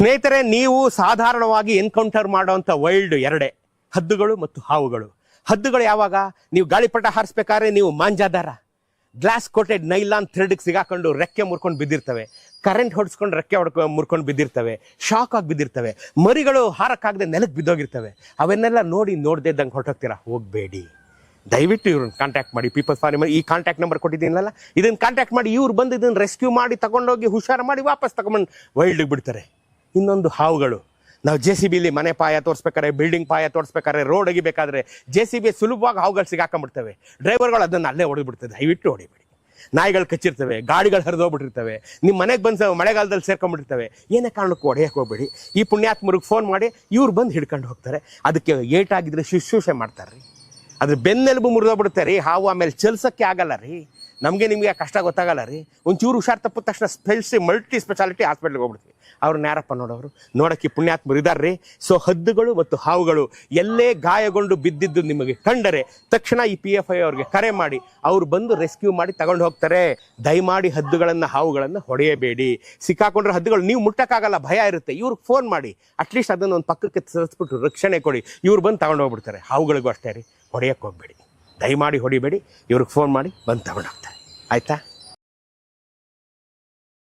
ಸ್ನೇಹಿತರೆ, ನೀವು ಸಾಧಾರಣವಾಗಿ ಎನ್ಕೌಂಟರ್ ಮಾಡುವಂಥ ವೈಲ್ಡ್ ಎರಡೇ, ಹದ್ದುಗಳು ಮತ್ತು ಹಾವುಗಳು. ಹದ್ದುಗಳು ಯಾವಾಗ? ನೀವು ಗಾಳಿಪಟ ಹಾರಿಸ್ಬೇಕಾದ್ರೆ ನೀವು ಮಾಂಜಾದಾರ. ಗ್ಲಾಸ್ ಕೋಟೆಡ್ ನೈಲಾನ್ ಥ್ರೆಡ್ಗೆ ಸಿಗಾಕೊಂಡು ರೆಕ್ಕೆ ಮುರ್ಕೊಂಡು ಬಿದ್ದಿರ್ತವೆ. ಕರೆಂಟ್ ಹೊಡ್ಸ್ಕೊಂಡು ರೆಕ್ಕೆ ಹೊಡ್ಕೊ, ಮುರ್ಕೊಂಡು ಬಿದ್ದಿರ್ತವೆ. ಶಾಕ್ ಆಗಿ ಬಿದ್ದಿರ್ತವೆ. ಮರಿಗಳು ಹಾರಕ್ಕಾಗದೆ ನೆಲಕ್ಕೆ ಬಿದ್ದೋಗಿರ್ತವೆ. ಅವನ್ನೆಲ್ಲ ನೋಡಿ ನೋಡದೆ ಇದ್ದಂಗೆ ಹೊರಟೋಗ್ತೀರಾ? ಹೋಗಬೇಡಿ. ದಯವಿಟ್ಟು ಇವ್ರನ್ನ ಕಾಂಟ್ಯಾಕ್ಟ್ ಮಾಡಿ. ಪೀಪಲ್ಸ್ ಫಾರ್ ಈ ಕಾಂಟ್ಯಾಕ್ಟ್ ನಂಬರ್ ಕೊಟ್ಟಿದ್ದೀನಲ್ಲ ಇದನ್ನು ಕಾಂಟ್ಯಾಕ್ಟ್ ಮಾಡಿ, ಇವ್ರು ಬಂದು ಇದನ್ನು ರೆಸ್ಕ್ಯೂ ಮಾಡಿ, ತಗೊಂಡೋಗಿ ಹುಷಾರು ಮಾಡಿ ವಾಪಸ್ ತಗೊಂಬಂದು ವೈಲ್ಡಿಗೆ ಬಿಡ್ತಾರೆ. ಇನ್ನೊಂದು ಹಾವುಗಳು. ನಾವು ಜೆ ಸಿ ಬಿಲಿ ಮನೆ ಪಾಯ ತೋರಿಸ್ಬೇಕಾದ್ರೆ ಬಿಲ್ಡಿಂಗ್ ಪಾಯ ತೋರಿಸ್ಬೇಕಾದ್ರೆ ರೋಡ್ ಅಗಿಬೇಕಾದ್ರೆ ಜೆ ಸಿ ಬಿ ಸುಲಭವಾಗಿ ಹಾವುಗಳು ಸಿಗಾಕೊಂಡ್ಬಿಡ್ತವೆ. ಡ್ರೈವರ್ಗಳು ಅದನ್ನು ಅಲ್ಲೇ ಹೊಡಿಬಿಡ್ತದೆ ದಯವಿಟ್ಟು ಹೊಡಿಬೇಡಿ. ನಾಯಿಗಳು ಕಚ್ಚಿರ್ತವೆ, ಗಾಡಿಗಳು ಹರಿದೋಗ್ಬಿಟ್ಟಿರ್ತವೆ ನಿಮ್ಮ ಮನೆಗೆ ಬಂದು ಮಳೆಗಾಲದಲ್ಲಿ ಸೇರ್ಕೊಂಡ್ಬಿಟ್ಟಿರ್ತವೆ. ಏನೇ ಕಾರಣಕ್ಕೂ ಹೊಡೆಯಕ್ಕೆ ಹೋಗ್ಬೇಡಿ. ಈ ಪುಣ್ಯಾತ್ಮರಿಗೆ ಫೋನ್ ಮಾಡಿ, ಇವ್ರು ಬಂದು ಹಿಡ್ಕೊಂಡು ಹೋಗ್ತಾರೆ. ಅದಕ್ಕೆ ಏಟಾಗಿದ್ರೆ ಶುಶ್ರೂಷೆ ಮಾಡ್ತಾರೆ ರೀ ಅದ್ರ ಬೆನ್ನೆಲುಬು ಮುರಿದೋಗ್ಬಿಡ್ತಾರೆ ರೀ. ಹಾವು ಆಮೇಲೆ ಚಲಿಸೋಕ್ಕೆ ಆಗಲ್ಲ ರೀ. ನಮಗೆ ನಿಮಗೆ ಕಷ್ಟ ಗೊತ್ತಾಗಲ್ಲ ರೀ. ಒಂಚೂರು ಹುಷಾರು ತಪ್ಪಿದ ತಕ್ಷಣ ಸ್ಪೆಲ್ಸಿ ಮಲ್ಟಿ ಸ್ಪೆಷಾಲಿಟಿ ಹಾಸ್ಪಿಟ್ಲಿಗೆ ಹೋಗ್ಬಿಡ್ತೀವಿ. ಅವ್ರನ್ನ ಯಾರಪ್ಪ ನೋಡೋರು? ನೋಡೋಕ್ಕೆ ಈ ಪುಣ್ಯಾತ್ಮರು ಇದ್ದಾರೆ ರೀ. ಸೊ ಹದ್ದುಗಳು ಮತ್ತು ಹಾವುಗಳು ಎಲ್ಲೇ ಗಾಯಗೊಂಡು ಬಿದ್ದಿದ್ದು ನಿಮಗೆ ಕಂಡರೆ ತಕ್ಷಣ ಈ ಪಿ ಎಫ್ ಐ ಅವ್ರಿಗೆ ಕರೆ ಮಾಡಿ, ಅವ್ರು ಬಂದು ರೆಸ್ಕ್ಯೂ ಮಾಡಿ ತಗೊಂಡು ಹೋಗ್ತಾರೆ. ದಯಮಾಡಿ ಹದ್ದುಗಳನ್ನು, ಹಾವುಗಳನ್ನು ಹೊಡೆಯಬೇಡಿ. ಸಿಕ್ಕಾಕೊಂಡ್ರೆ ಹದ್ದುಗಳು ನೀವು ಮುಟ್ಟಕ್ಕಾಗಲ್ಲ, ಭಯ ಇರುತ್ತೆ. ಇವ್ರಿಗೆ ಫೋನ್ ಮಾಡಿ. ಅಟ್ಲೀಸ್ಟ್ ಅದನ್ನು ಒಂದು ಪಕ್ಕಕ್ಕೆ ಸರಿಸ್ಬಿಟ್ಟು ರಕ್ಷಣೆ ಕೊಡಿ. ಇವ್ರು ಬಂದು ತಗೊಂಡು ಹೋಗ್ಬಿಡ್ತಾರೆ. ಹಾವುಗಳಿಗೂ ಅಷ್ಟೇ ರೀ. ಹೊಡೆಯಕ್ಕೆ ಹೋಗ್ಬೇಡಿ. ದಯಮಾಡಿ ಹೊಡಿಬೇಡಿ. ಇವ್ರಿಗೆ ಫೋನ್ ಮಾಡಿ ಬಂದು ತಗೊಂಡು ಹೋಗ್ತಾರೆ ಆಯ್ತಾ